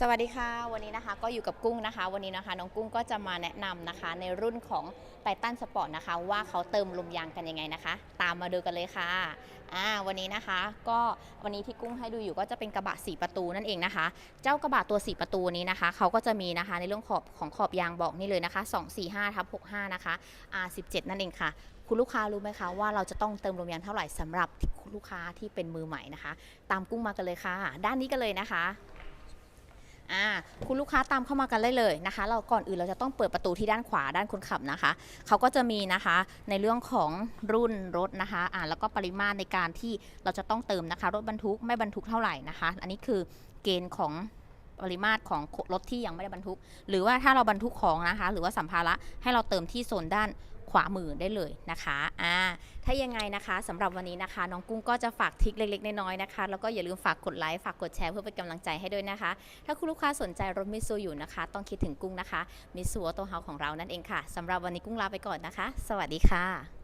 สวัสดีค่ะ วันนี้นะคะก็อยู่กับกุ้งนะคะ วันนี้นะคะ น้องกุ้งก็จะมาแนะนำนะคะ ในรุ่นของไททันสปอร์ตนะคะ ว่าเขาเติมลมยางกันยังไงนะคะ ตามมาดูกันเลยค่ะอ่าวันนี้นะคะ ก็วันนี้ที่กุ้งให้ดูอยู่ก็จะเป็นกระบะ 4 ประตูนั่นเองนะคะ เจ้ากระบะตัว 4 ประตูนี้นะคะเขาก็จะมีนะคะในเรื่องขอบของขอบยางบอกนี่เลยนะคะ 245ทับ65 นะคะ R17 นั่นเองค่ะคุณลูกค้ารู้ไหมคะว่าเราจะต้องเติมลมยางเท่าไหร่สำหรับคุณลูกค้าที่เป็นมือใหม่นะคะ ตามกุ้งมากันเลยค่ะ ด้านนี้กันเลยนะคะ อ่าคุณลูกค้าตามเข้ามากันได้เลยนะคะ เราก่อนอื่นเราจะต้องเปิดประตูที่ด้านขวาด้านคนขับนะคะ เขาก็จะมีนะคะในเรื่องของรุ่นรถนะคะอ่าแล้วก็ปริมาตรในการที่เราจะต้องเติมนะคะ รถบรรทุกไม่บรรทุกเท่าไหร่นะคะ อันนี้คือเกณฑ์ของ ปริมาตรของรถที่ยังไม่ได้บรรทุก หรือว่าถ้าเราบรรทุกของนะคะ หรือว่าสัมภาระให้เราเติมที่โซนด้านขวามือได้เลยนะคะอ่าถ้ายังไงนะคะสำหรับวันนี้นะคะ น้องกุ้งก็จะฝากทิคเล็กๆ น้อยๆนะคะ แล้วก็อย่าลืมฝากกดไลค์ ฝากกดแชร์เพื่อเป็นกำลังใจให้ด้วยนะคะ ถ้าคุณลูกค้าสนใจรถมิตซูอยู่นะคะ ต้องคิดถึงกุ้งนะคะมิตซูออโตเฮาของเรานั่นเองค่ะสำหรับวันนี้กุ้งลาไปก่อนนะคะ สวัสดีค่ะ